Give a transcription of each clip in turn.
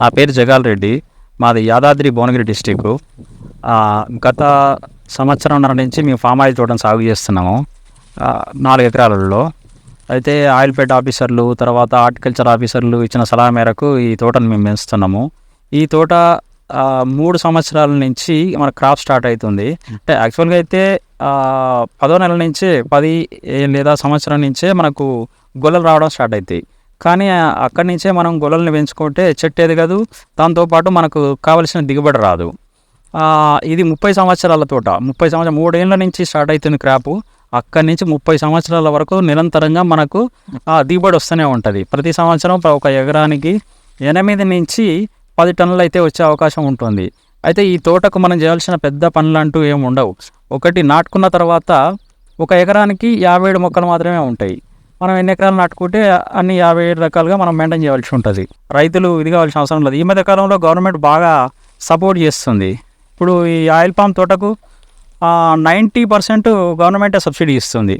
నా పేరు జగాల్ రెడ్డి. మాది యాదాద్రి భువనగిరి డిస్టిక్ గత సంవత్సరంన్నర నుంచి మేము ఫామ్ ఆయిల్ తోటను సాగు చేస్తున్నాము. నాలుగు ఎకరాలలో. అయితే ఆయిల్పేట్ ఆఫీసర్లు తర్వాత హార్టికల్చర్ ఆఫీసర్లు ఇచ్చిన సలహా మేరకు ఈ తోటను మేము పెంచుతున్నాము. ఈ తోట మూడు సంవత్సరాల నుంచి మన క్రాప్ స్టార్ట్ అవుతుంది అంటే యాక్చువల్గా అయితే పదో నెల నుంచే పది లేదా సంవత్సరం నుంచే మనకు గొల్లలు రావడం స్టార్ట్ అవుతాయి కానీ అక్కడి నుంచే మనం గొల్లల్ని పెంచుకుంటే చెట్టు ఎదగదు దాంతోపాటు మనకు కావలసిన దిగుబడి రాదు. ఇది ముప్పై సంవత్సరాల తోట. ముప్పై సంవత్సరం మూడేళ్ళ నుంచి స్టార్ట్ అవుతుంది క్రాపు. అక్కడి నుంచి ముప్పై సంవత్సరాల వరకు నిరంతరంగా మనకు దిగుబడి వస్తూనే ఉంటుంది. ప్రతి సంవత్సరం ఒక ఎకరానికి ఎనిమిది నుంచి పది టన్నులు అయితే వచ్చే అవకాశం ఉంటుంది. అయితే ఈ తోటకు మనం చేయాల్సిన పెద్ద పనులు అంటూ ఏమి ఉండవు. ఒకటి నాటుకున్న తర్వాత ఒక ఎకరానికి యాభై ఏడు మొక్కలు మాత్రమే ఉంటాయి. మనం ఎన్ని ఎకరాలు నాటుకుంటే అన్ని యాభై ఏడు రకాలుగా మనం మెయింటైన్ చేయాల్సి ఉంటుంది. రైతులు ఇది కావాల్సిన అవసరం లేదు. ఈ మధ్య కాలంలో గవర్నమెంట్ బాగా సపోర్ట్ చేస్తుంది. ఇప్పుడు ఈ ఆయిల్ పామ్ తోటకు నైంటీ పర్సెంట్ గవర్నమెంటే సబ్సిడీ ఇస్తుంది.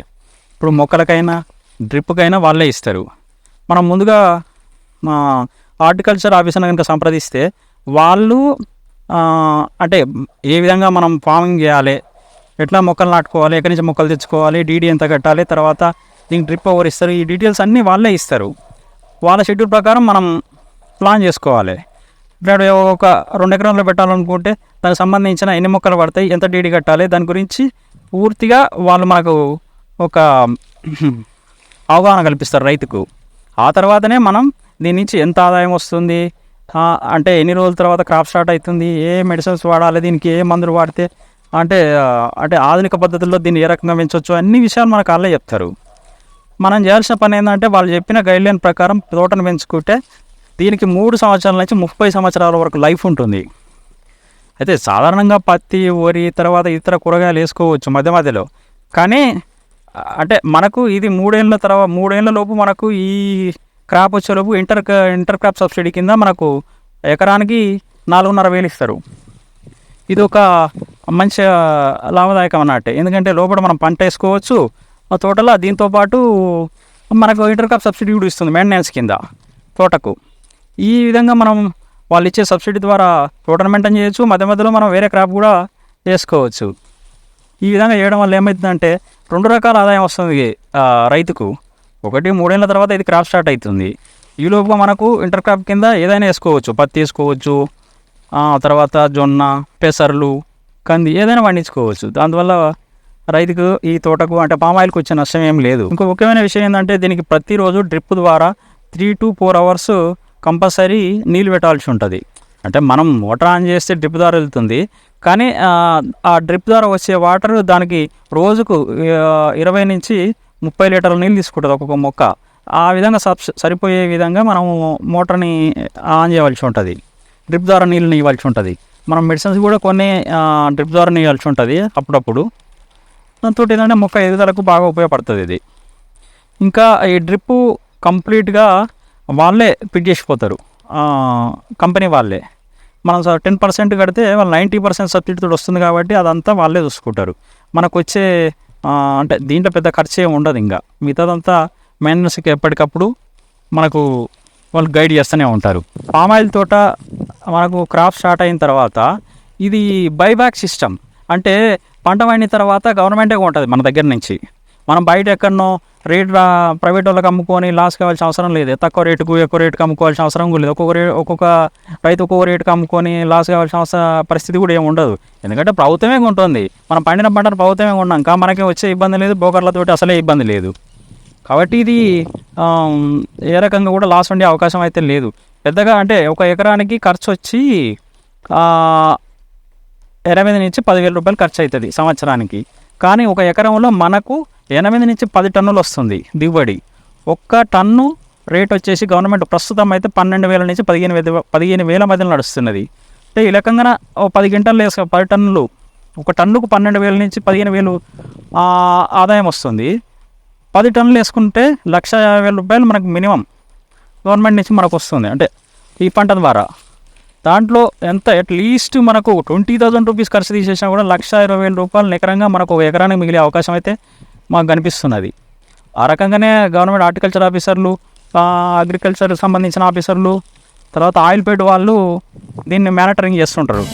ఇప్పుడు మొక్కలకైనా డ్రిప్కైనా వాళ్ళే ఇస్తారు. మనం ముందుగా మా హార్టికల్చర్ ఆఫీసర్ని కనుక సంప్రదిస్తే వాళ్ళు అంటే ఏ విధంగా మనం ఫార్మింగ్ చేయాలి ఎట్లా మొక్కలు నాటుకోవాలి ఎక్కడి నుంచి మొక్కలు తెచ్చుకోవాలి డీడీ ఎంత కట్టాలి తర్వాత దీనికి డ్రిప్ ఓవర్ ఇస్తారు ఈ డీటెయిల్స్ అన్నీ వాళ్ళే ఇస్తారు. వాళ్ళ షెడ్యూల్ ప్రకారం మనం ప్లాన్ చేసుకోవాలి. ఇప్పుడు ఒక రెండు ఎకరాల్లో పెట్టాలనుకుంటే దానికి సంబంధించిన ఎన్ని మొక్కలు పడతాయి ఎంత డీడీ కట్టాలి దాని గురించి పూర్తిగా వాళ్ళు మనకు ఒక అవగాహన కల్పిస్తారు రైతుకు. ఆ తర్వాతనే మనం దీని నుంచి ఎంత ఆదాయం వస్తుంది? అంటే ఎన్ని రోజుల తర్వాత క్రాప్ స్టార్ట్ అవుతుంది? ఏ మెడిసిన్స్ వాడాలి? దీనికి ఏ మందులు వాడితే? అంటే అంటే ఆధునిక పద్ధతుల్లో దీన్ని ఏ రకంగా పెంచవచ్చు అన్ని విషయాలు మనకు వాళ్ళే చెప్తారు. మనం చేయాల్సిన పని ఏంటంటే వాళ్ళు చెప్పిన గైడ్లైన్ ప్రకారం తోటను పెంచుకుంటే దీనికి మూడు సంవత్సరాల నుంచి ముప్పై సంవత్సరాల వరకు లైఫ్ ఉంటుంది. అయితే సాధారణంగా పత్తి వరి తర్వాత ఇతర కూరగాయలు వేసుకోవచ్చు మధ్య మధ్యలో. కానీ అంటే మనకు ఇది మూడేళ్ళ తర్వాత మూడేళ్ళ లోపు మనకు ఈ క్రాప్ వచ్చేలోపు ఇంటర్ ఇంటర్ క్రాప్ సబ్సిడీ కింద మనకు ఎకరానికి నాలుగున్నర వేలు ఇస్తారు. ఇది ఒక మంచి లాభదాయకం అన్నట్టు. ఎందుకంటే లోపల మనం పంట వేసుకోవచ్చు. ఆ తోటలో దీంతో పాటు మనకు ఇంటర్ క్రాప్ సబ్సిడీ కూడా ఇస్తుంది మెయింటెనెన్స్ కింద తోటకు. ఈ విధంగా మనం వాళ్ళు ఇచ్చే సబ్సిడీ ద్వారా తోటను మెయింటైన్ చేయొచ్చు. మధ్య మధ్యలో మనం వేరే క్రాప్ కూడా వేసుకోవచ్చు. ఈ విధంగా చేయడం వల్ల ఏమవుతుందంటే రెండు రకాల ఆదాయం వస్తుంది రైతుకు. ఒకటి మూడేళ్ళ తర్వాత ఇది క్రాప్ స్టార్ట్ అవుతుంది. ఈ లోపు మనకు ఇంటర్ క్రాప్ కింద ఏదైనా వేసుకోవచ్చు. పత్తి వేసుకోవచ్చు తర్వాత జొన్న పెసర్లు కంది ఏదైనా పండించుకోవచ్చు. దానివల్ల రైతుకు ఈ తోటకు అంటే పామాయిల్కి వచ్చే నష్టం ఏం లేదు. ఇంకో ముఖ్యమైన విషయం ఏంటంటే దీనికి ప్రతిరోజు డ్రిప్ ద్వారా three to four hours compulsory నీళ్ళు పెట్టాల్సి ఉంటుంది. అంటే మనం మోటార్ ఆన్ చేస్తే డ్రిప్ ద్వారా వెళ్తుంది. కానీ ఆ, డ్రిప్ ద్వారా వచ్చే వాటర్ దానికి రోజుకు ఇరవై నుంచి ముప్పై లీటర్ల నీళ్ళు తీసుకుంటుంది ఒక్కొక్క మొక్క. ఆ విధంగా సబ్ సరిపోయే విధంగా మనము మోటార్ని ఆన్ చేయవలసి ఉంటుంది. డ్రిప్ ద్వారా నీళ్ళని ఇవ్వాల్సి ఉంటుంది. మనం మెడిసిన్స్ కూడా కొన్ని డ్రిప్ ద్వారా ఇవ్వాల్సి ఉంటుంది అప్పుడప్పుడు. దాంతో ఏంటంటే మొక్క ఎదుగుదలకు బాగా ఉపయోగపడుతుంది ఇది. ఇంకా ఈ డ్రిప్ కంప్లీట్గా వాళ్ళే ఫిట్ చేసిపోతారు. కంపెనీ వాళ్ళే. మనం టెన్ పర్సెంట్ కడితే వాళ్ళు నైంటీ పర్సెంట్ సబ్సిడీతో వస్తుంది కాబట్టి అదంతా వాళ్ళే చూసుకుంటారు. మనకు వచ్చే అంటే దీంట్లో పెద్ద ఖర్చు ఏమి ఉండదు ఇంకా. మిగతాదంతా మెయింటెనెన్స్కి ఎప్పటికప్పుడు మనకు వాళ్ళు గైడ్ చేస్తూనే ఉంటారు. పామ్ ఆయిల్ తోట మనకు క్రాప్ స్టార్ట్ అయిన తర్వాత ఇది బైబ్యాక్ సిస్టమ్. అంటే పంట పండిన తర్వాత గవర్నమెంటే ఉంటుంది మన దగ్గర నుంచి. మనం బయట ఎక్కడనో రేట్ ప్రైవేట్ వాళ్ళకి అమ్ముకొని లాస్ కావాల్సిన అవసరం లేదు. తక్కువ రేటుకు ఎక్కువ రేటుకి అమ్ముకోవాల్సిన అవసరం కూడా లేదు. ఒక్కొక్క రేట్ ఒక్కొక్క రైతు ఒక్కొక్క రేటుకు అమ్ముకొని లాస్ కావాల్సిన అవసర పరిస్థితి కూడా ఏమి ఉండదు. ఎందుకంటే ప్రభుత్వమే ఉంటుంది మనం పండిన పంటను ప్రభుత్వమే కొన్నాక మనకి వచ్చే ఇబ్బంది లేదు. బోకర్లతోటి అసలే ఇబ్బంది లేదు. కాబట్టి ఇది ఏ రకంగా కూడా లాస్ ఉండే అవకాశం అయితే లేదు. పెద్దగా అంటే ఒక ఎకరానికి ఖర్చు వచ్చి ఎనిమిది నుంచి పదివేల రూపాయలు ఖర్చు అవుతుంది సంవత్సరానికి. కానీ ఒక ఎకరంలో మనకు ఎనిమిది నుంచి పది టన్నులు వస్తుంది దిగుబడి. ఒక్క టన్ను రేట్ వచ్చేసి గవర్నమెంట్ ప్రస్తుతం అయితే పన్నెండు వేల నుంచి పదిహేను వేల పదిహేను వేల మధ్యలో నడుస్తున్నది. అంటే ఈ రకంగా ఓ పది గంటలు వేసుకో పది టన్నులు ఒక టన్నుకు పన్నెండు వేల నుంచి పదిహేను వేలు ఆదాయం వస్తుంది. పది టన్నులు వేసుకుంటే లక్ష యాభై వేల రూపాయలు మనకు మినిమం గవర్నమెంట్ నుంచి మనకు వస్తుంది. అంటే ఈ పంట ద్వారా. దాంట్లో ఎంత అట్లీస్ట్ మనకు ట్వంటీ థౌసండ్ రూపీస్ ఖర్చు తీసేసినా కూడా లక్ష ఇరవై వేల రూపాయలు ఎకరంగా మనకు ఒక ఎకరానికి మిగిలే అవకాశం అయితే మాకు కనిపిస్తున్నది. ఆ రకంగానే గవర్నమెంట్ హార్టికల్చర్ ఆఫీసర్లు అగ్రికల్చర్ సంబంధించిన ఆఫీసర్లు తర్వాత ఆయిల్ పేట్ వాళ్ళు దీన్ని మానిటరింగ్ చేస్తుంటారు.